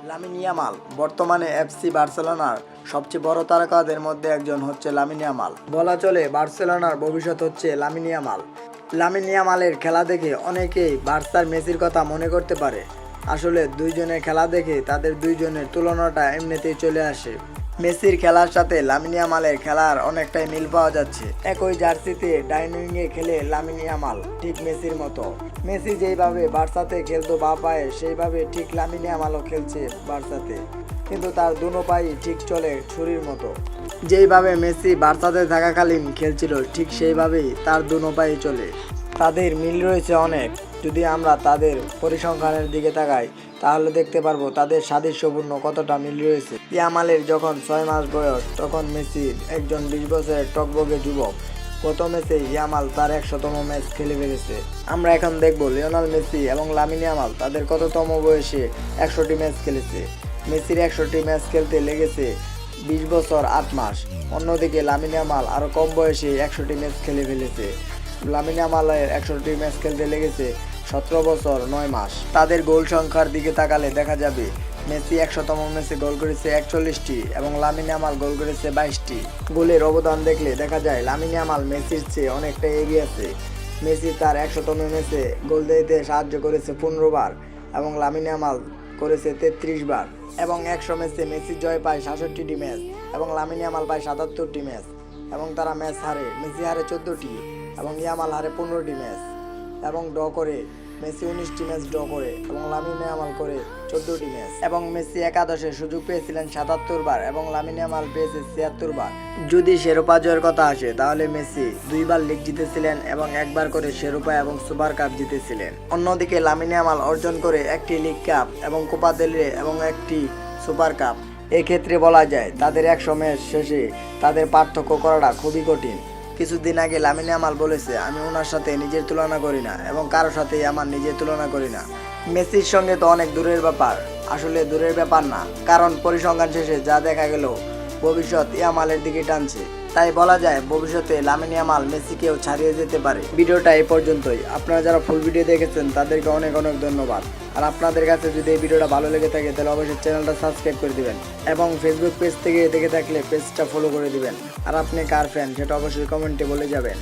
Lamine Yamal বর্তমানে FC বার্সেলোনার সবচেয়ে বড় তারকাদের মধ্যে একজন হচ্ছে লামিনিয়ামাল বলা চলে বার্সেলোনার ভবিষ্যৎ হচ্ছে লামিনিয়ামাল ইয়ামাল লামিন ইয়ামালের খেলা দেখে অনেকেই বার্সার মেসির কথা মনে করতে পারে। আসলে দুইজনের খেলা দেখে তাদের দুইজনের তুলনাটা এমনিতেই চলে আসে। মেসির খেলার সাথে লামিন ইয়ামালের খেলার অনেকটাই মিল পাওয়া যাচ্ছে। একই জার্সিতে ডাইনিংয়ে খেলে লামিন ইয়ামাল ঠিক মেসির মতো। মেসি যেইভাবে বার্সাতে খেলতো বা পায়ে, সেইভাবে ঠিক লামিন ইয়ামালও খেলছে বার্সাতে। কিন্তু তার দুনো পাই ঠিক চলে ছুরির মতো। যেইভাবে মেসি বার্সাতে থাকাকালীন খেলছিল, ঠিক সেইভাবেই তার দুনো পাই চলে। তাদের মিল রয়েছে অনেক। যদি আমরা তাদের পরিসংখ্যানের দিকে তাকাই তাহলে দেখতে পারব তাদের সাদৃশ্যপূর্ণ কতটা মিল রয়েছে। ইয়ামালের যখন ছয় মাস বয়স, তখন মেসি একজন বিশ বছরের টকবগে যুবক। গত ম্যাচে ইয়ামাল তার একশোতম ম্যাচ খেলে ফেলেছে। আমরা এখন দেখব লিওনাল মেসি এবং লামিন ইয়ামাল তাদের কততম বয়সে একশোটি ম্যাচ খেলেছে। মেসির একশোটি ম্যাচ খেলতে লেগেছে বিশ বছর আট মাস। অন্যদিকে লামিন ইয়ামাল আরও কম বয়সে একশোটি ম্যাচ খেলে ফেলেছে। লামিন ইয়ামালের একশোটি ম্যাচ খেলতে লেগেছে সতেরো বছর, নয় মাস। তাদের গোল সংখ্যার দিকে তাকালে দেখা যাবে, মেসি একশোতম ম্যাচে গোল করেছে একচল্লিশটি এবং লামিন ইয়ামাল গোল করেছে বাইশটি। গোলের অবদান দেখলে দেখা যায়, লামিন ইয়ামাল মেসির চেয়ে অনেকটা এগিয়ে আছে। মেসি তার একশোতম ম্যাচে গোল দিতে সাহায্য করেছে পনেরো বার এবং লামিন ইয়ামাল করেছে তেত্রিশ বার। এবং একশো ম্যাচে মেসি জয় পায় সাতষট্টিটি ম্যাচ এবং লামিন ইয়ামাল পায় সাতাত্তরটি ম্যাচ। এবং তারা ম্যাচ হারে, মেসি হারে চোদ্দোটি এবং ইয়ামাল হারে পনেরোটি ম্যাচ এবং ড করে মেসি উনিশটি ম্যাচ ড করে এবং লামিন ইয়ামাল করে চোদ্দটি ম্যাচ। এবং মেসি একাদশে সুযোগ পেয়েছিলেন সাতাত্তর বার এবং লামিন ইয়ামাল পেয়েছে ছিয়াত্তর বার। যদি শেরোপা জয়ের কথা আসে, তাহলে মেসি দুইবার লিগ জিতেছিলেন এবং একবার করে শেরোপা এবং সুপার কাপ জিতেছিলেন। অন্যদিকে লামিন ইয়ামাল অর্জন করে একটি লিগ কাপ এবং কোপা দেল এবং একটি সুপার কাপ। এক্ষেত্রে বলা যায়, তাদের একশো ম্যাচ শেষে তাদের পার্থক্য করাটা খুবই কঠিন। কিছুদিন আগে লামিন আমাল বলেছে, আমি ওনার সাথে নিজের তুলনা করি না এবং কারও সাথেই আমার নিজের তুলনা করি না। মেসির সঙ্গে তো অনেক দূরের ব্যাপার। আসলে দূরের ব্যাপার না, কারণ পরিসংখ্যান শেষে যা দেখা গেল, ভবিষ্যৎ ইয়ামালের দিকে টানছে। তাই বলা যায় ভবিষ্যতে লামিন ইয়ামাল মেসিকেও ছাড়িয়ে যেতে পারে। ভিডিওটা এই পর্যন্তই। আপনারা যারা ফুল ভিডিও দেখেছেন, তাদেরকে অনেক অনেক ধন্যবাদ। আর আপনাদের কাছে যদি এই ভিডিওটা ভালো লেগে থাকে, তাহলে অবশ্যই চ্যানেলটা সাবস্ক্রাইব করে দিবেন এবং ফেসবুক পেজ থেকে দেখে থাকলে পেজটা ফলো করে দিবেন। আর আপনি কার ফ্যান সেটা অবশ্যই কমেন্টে বলে যাবেন।